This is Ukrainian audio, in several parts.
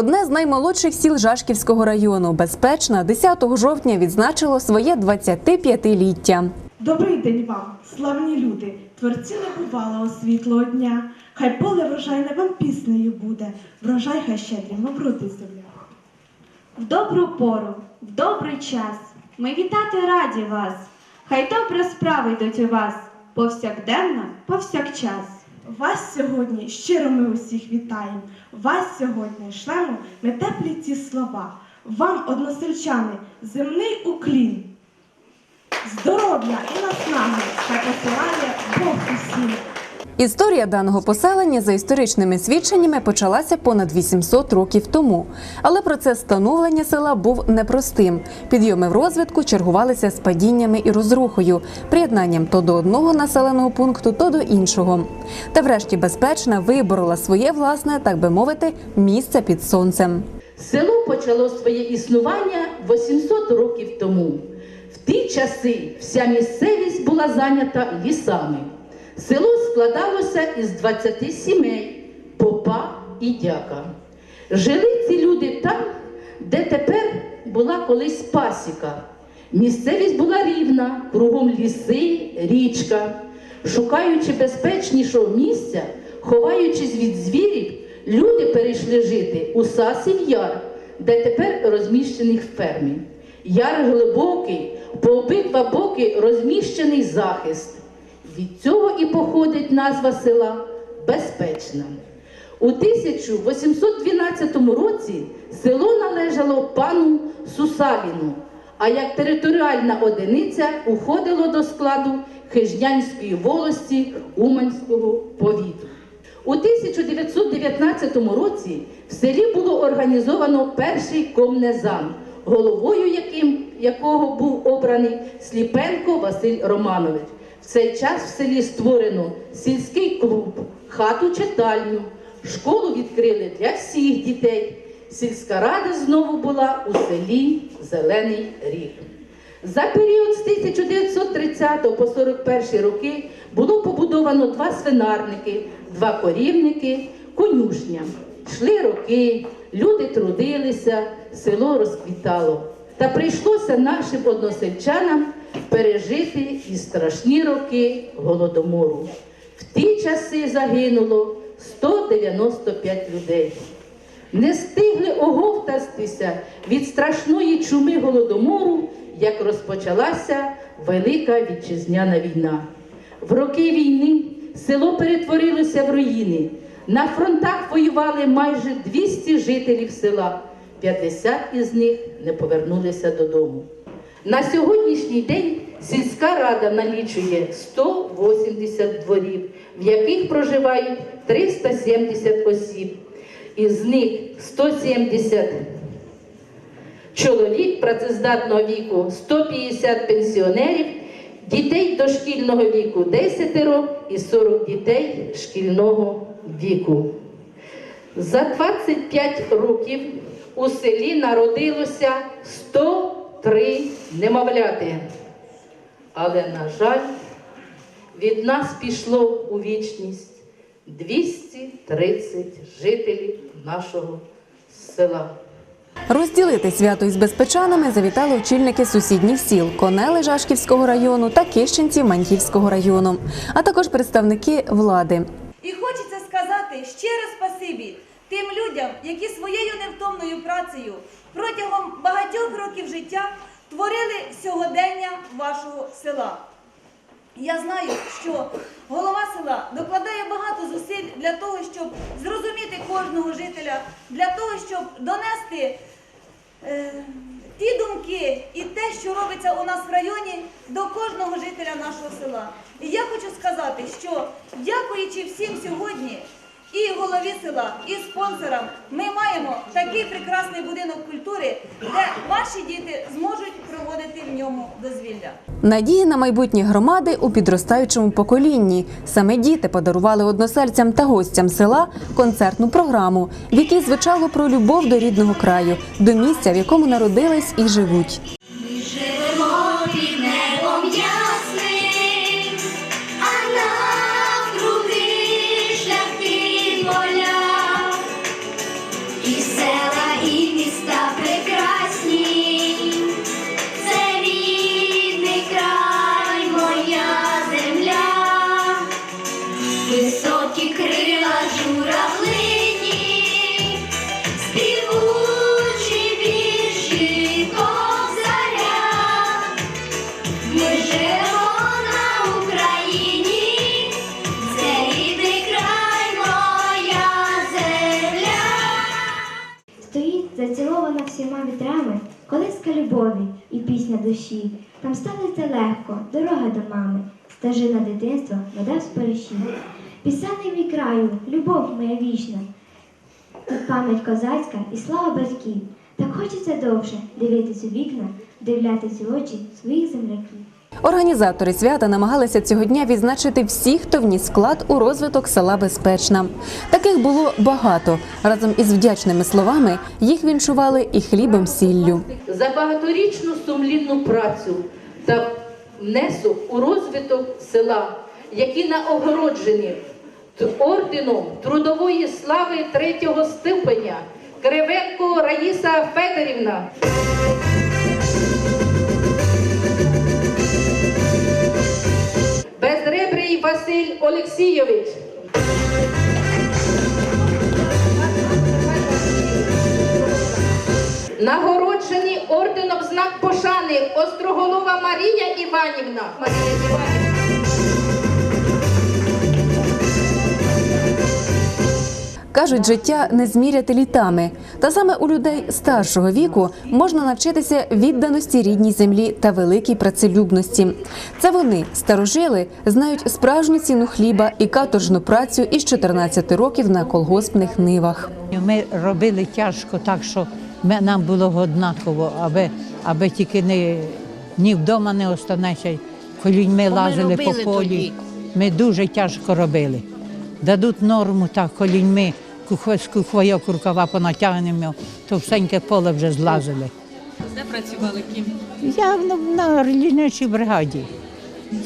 Одне з наймолодших сіл Жашківського району, безпечна, 10 жовтня відзначило своє 25-ліття. Добрий день вам, славні люди, творці небувалого світлого дня. Хай поле врожайне вам піснею буде, врожай хай щедрим роди земля. В добру пору, в добрий час. Ми вітати раді вас. Хай добре справи йдуть у вас. Повсякденно, повсякчас. Вас сьогодні щиро ми усіх вітаємо. Вас сьогодні шлемо ми теплі ці слова. Вам, односельчани, земний уклін. Здоров'я і наснаги та посилає Бог усім. Історія даного поселення за історичними свідченнями почалася понад 800 років тому. Але процес становлення села був непростим. Підйоми в розвитку чергувалися з падіннями і розрухою, приєднанням то до одного населеного пункту, то до іншого. Та врешті безпечна виборола своє власне, так би мовити, місце під сонцем. Село почало своє існування 800 років тому. В ті часи вся місцевість була зайнята лісами. Село складалося із 20 сімей, попа і дяка. Жили ці люди там, де тепер була колись пасіка. Місцевість була рівна, кругом ліси, річка. Шукаючи безпечнішого місця, ховаючись від звірів, люди перейшли жити у Сасів Яр, де тепер розміщений в фермі. Яр глибокий, по обидва боки розміщений захист. Від цього і походить назва села Безпечна. У 1812 році село належало пану Сусаліну, а як територіальна одиниця уходило до складу Хижнянської волості Уманського повіту. У 1919 році в селі було організовано перший комнезам, головою яким, якого був обраний Сліпенко Василь Романович. В цей час в селі створено сільський клуб, хату читальню, школу відкрили для всіх дітей. Сільська рада знову була у селі Зелений Ріг. За період з 1930 по 41 роки було побудовано два свинарники, два корівники, конюшня. Йшли роки, люди трудилися, село розквітало. Та прийшлося нашим односельчанам пережити і страшні роки голодомору. В ті часи загинуло 195 людей. Не встигли оговтатися від страшної чуми голодомору, як розпочалася Велика Вітчизняна війна. В роки війни село перетворилося в руїни. На фронтах воювали майже 200 жителів села. 50 із них не повернулися додому. На сьогоднішній день сільська рада налічує 180 дворів, в яких проживають 370 осіб. Із них 170 чоловік працездатного віку, 150 пенсіонерів, дітей дошкільного віку 10 і 40 дітей шкільного віку. За 25 років у селі народилося 103 немовляти. Але, на жаль, від нас пішло у вічність 230 жителів нашого села. Розділити свято із безпечанами завітали очільники сусідніх сіл Конели Жашківського району та Кищенці Маньківського району, а також представники влади. І хочеться сказати щире спасибі тим людям, які своєю невтомною працею протягом багатьох років життя творили сьогодення вашого села. Я знаю, що голова села докладає багато зусиль для того, щоб зрозуміти кожного жителя, для того, щоб донести е, ті думки і те, що робиться у нас в районі, до кожного жителя нашого села. І я хочу сказати, що дякуючи всім сьогодні, і голові села, і спонсорам, ми маємо такий прекрасний будинок культури, де ваші діти зможуть проводити в ньому дозвілля. Надії на майбутнє громади у підростаючому поколінні. Саме діти подарували односельцям та гостям села концертну програму, в якій звучало про любов до рідного краю, до місця, в якому народились і живуть. крила журавлині, співучі біржі козаря, ми на Україні, це рідний край моя земля. Стоїть зацілована всіма вітрами, колиска любові і пісня душі. Там станеться легко, дорога до мами, стежина дитинства, вода в спориші. Пісенний мій краю, любов моя вічна, тут пам'ять козацька і слава батьків. Так хочеться довше дивитись у вікна, вдивлятись у очі своїх земляків. Організатори свята намагалися цього дня відзначити всіх, хто вніс вклад у розвиток села Безпечна. Таких було багато. Разом із вдячними словами їх віншували і хлібом сіллю. за багаторічну сумлінну працю та внесок у розвиток села, які нагороджені т- орденом трудової слави третього ступеня Кривенко Раїса Федорівна. Безребрий Василь Олексійович. Нагороджені орденом знак пошани Остроголова Марія Іванівна. Марія Іванівна. Кажуть, життя не зміряти літами. Та саме у людей старшого віку можна навчитися відданості рідній землі та великій працелюбності. Це вони, старожили, знають справжню ціну хліба і каторжну працю із 14 років на колгоспних нивах. Ми робили тяжко, так що нам було однаково, аби, аби тільки не, ні вдома не останешся. Коли ми лазили по полі, ми дуже тяжко робили. Дадуть норму так, коли ми кухва- рукава понатягнемо, то всеньке поле вже злазили. Де працювали ким? Я на, на ліничій бригаді.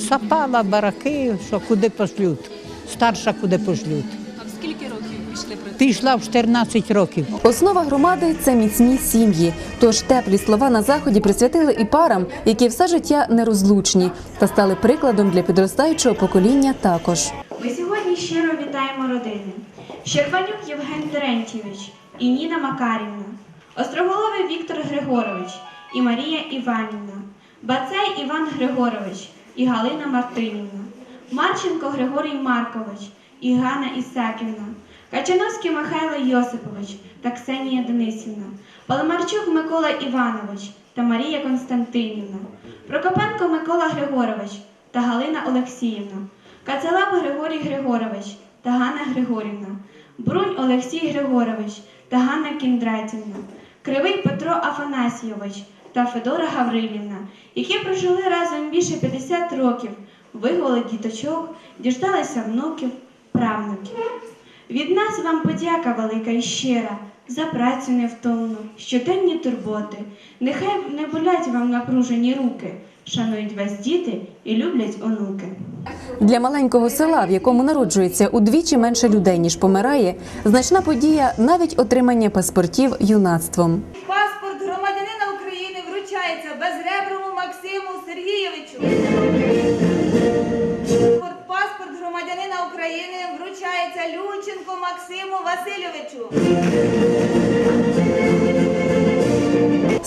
Сапала бараки, що куди пошлють. Старша куди пошлють. А в скільки років пішли працювати? Пішла в 14 років. Основа громади це міцні сім'ї. Тож теплі слова на заході присвятили і парам, які все життя нерозлучні, та стали прикладом для підростаючого покоління також. Ми сьогодні щиро вітаємо родини. Щербанюк Євген Терентьєвич і Ніна Макарівна, Остроголовий Віктор Григорович і Марія Іванівна, Бацей Іван Григорович і Галина Мартинівна, Марченко Григорій Маркович і Ганна Ісаківна, Качановський Михайло Йосипович та Ксенія Денисівна, Паламарчук Микола Іванович та Марія Константинівна, Прокопенко Микола Григорович та Галина Олексіївна, Кацалап Григорій Григорович Григорівна, Брунь Олексій Григорович та Ганна Кіндратівна, Кривий Петро Афанасійович та Федора Гаврилівна, які прожили разом більше 50 років, виховали діточок, діждалися внуків, правнуків. Від нас вам подяка велика і щира за працю невтомну, щоденні турботи. Нехай не болять вам напружені руки, шанують вас діти і люблять онуки. Для маленького села, в якому народжується удвічі менше людей ніж помирає, значна подія навіть отримання паспортів юнацтвом. Паспорт громадянина України вручається безреброму Максиму Сергійовичу. Паспорт, паспорт громадянина України вручається Люченку Максиму Васильовичу.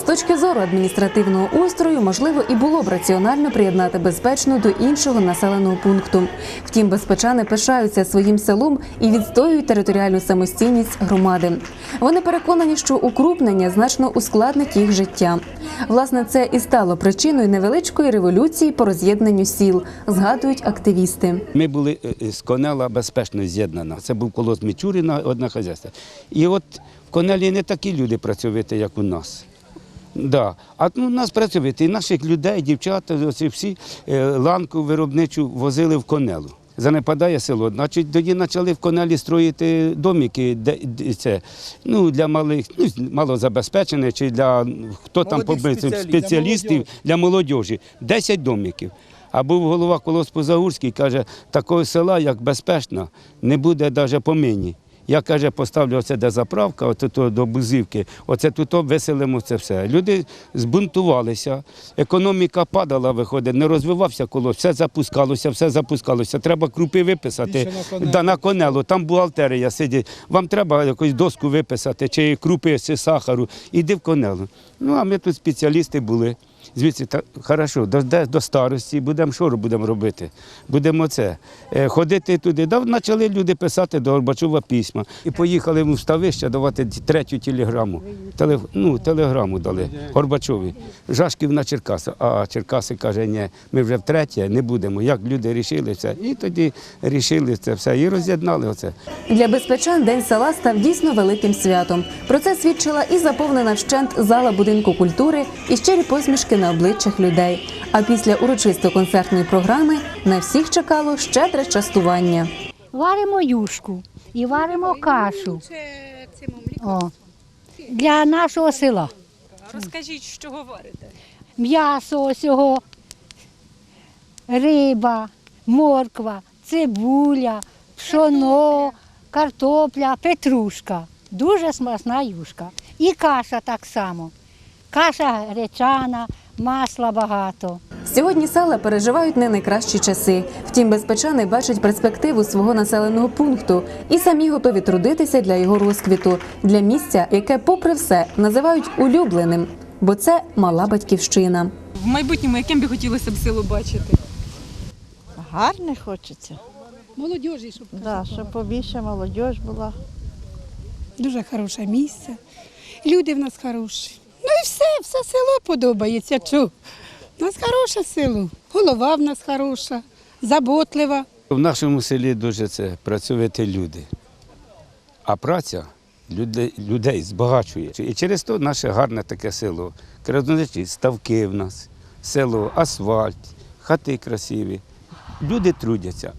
Точки зору адміністративного устрою, можливо, і було б раціонально приєднати безпечну до іншого населеного пункту. Втім, безпечани пишаються своїм селом і відстоюють територіальну самостійність громади. Вони переконані, що укрупнення значно ускладнить їх життя. Власне, це і стало причиною невеличкої революції по роз'єднанню сіл, згадують активісти. Ми були е, е, з Конела безпечно з'єднана. Це був колос Мічуріна, одне хазяйство. І от в Конелі не такі люди працьовиті, як у нас. Да. А ну, у нас працьовиті. І наших людей, дівчата, оці всі е, ланку виробничу возили в Конелу. Занепадає село. Значить, тоді почали в Конелі строїти домики де, де це, ну, для малих, ну, малозабезпечених чи для хто там побив- спеціалістів, для молодіжі. 10 домиків. А був голова колоспу Загурський, каже, такого села, як безпечна, не буде навіть помині. Я каже, поставлю оце де заправка, оце то до Бузівки, оце тут виселимо це все. Люди збунтувалися, економіка падала, виходить, не розвивався колос, все запускалося, все запускалося. Треба крупи виписати. На. Да, на конелу, там бухгалтерія сидить. Вам треба якусь доску виписати, чи крупи, чи сахару. Іди в конелу. Ну, а ми тут спеціалісти були. Звідси та хорошо, до, до старості будемо що будемо робити? Будемо це е, ходити туди. Да, почали люди писати до Горбачова письма. І поїхали в ставище давати третю телеграму. Теле, ну, телеграму дали Горбачові. Жашків на Черкаси. А Черкаси каже, ні, ми вже втретє не будемо. Як люди рішили це? І тоді рішили це все. І роз'єднали оце. Для безпечан День села став дійсно великим святом. Про це свідчила і заповнена вщент зала будинку культури, і щирі посмішки на обличчях людей. А після урочисто-концертної програми на всіх чекало щедре частування. Варимо юшку і варимо кашу. О, для нашого села. Розкажіть, що говорите? М'ясо осього, риба, морква, цибуля, пшоно, картопля, петрушка. Дуже смачна юшка. І каша так само. Каша гречана, масла багато. Сьогодні села переживають не найкращі часи. Втім, безпечани бачать перспективу свого населеного пункту і самі готові трудитися для його розквіту, для місця, яке, попри все, називають улюбленим, бо це мала батьківщина. В майбутньому яким би хотілося б село бачити? Гарне хочеться. Молодіжі, щоб Да, щоб побільше молодь була. Дуже хороше місце. Люди в нас хороші. Ну і все, все село подобається. Чу. У нас хороше село. Голова в нас хороша, заботлива. В нашому селі дуже це працювати люди. А праця людей, людей збагачує. І через то наше гарне таке село. Краснодачі, ставки в нас, село, асфальт, хати красиві. Люди трудяться.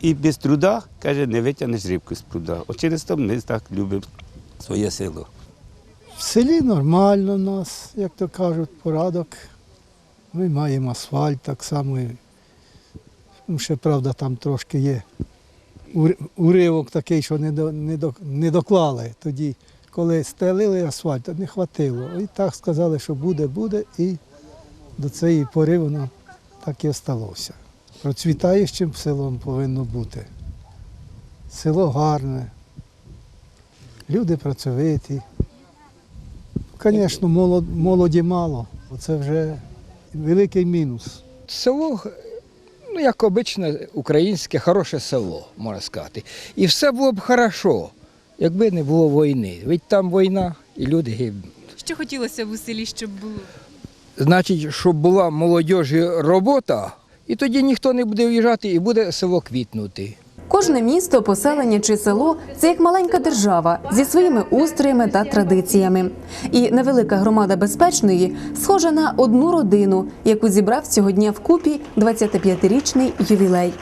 І без труда, каже, не витягнеш рибку з пруда. От через то ми так любимо своє село. В селі нормально в нас, як то кажуть, порадок. Ми маємо асфальт так само. Ну, ще правда, там трошки є уривок такий, що не, до, не, до, не доклали. Тоді, коли стелили асфальт, не хватило. І так сказали, що буде, буде, і до цієї пори воно так і осталося. Процвітаючим селом повинно бути. Село гарне, люди працьовиті. Звісно, молоді мало. Це вже великий мінус. Село, ну як обичне українське, хороше село, можна сказати. І все було б хорошо, якби не було війни. Ведь там війна і люди гибнуть. Що хотілося б у селі, щоб було? Значить, щоб була молодіжі робота, і тоді ніхто не буде в'їжджати і буде село квітнути. Кожне місто, поселення чи село це як маленька держава зі своїми устроями та традиціями. І невелика громада безпечної схожа на одну родину, яку зібрав цього дня вкупі 25-річний ювілей.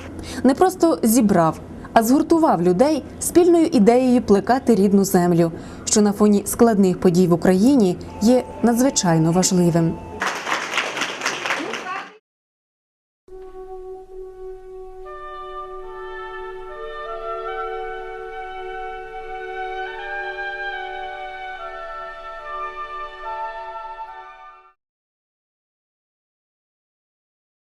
Не просто зібрав, а згуртував людей спільною ідеєю плекати рідну землю, що на фоні складних подій в Україні є надзвичайно важливим.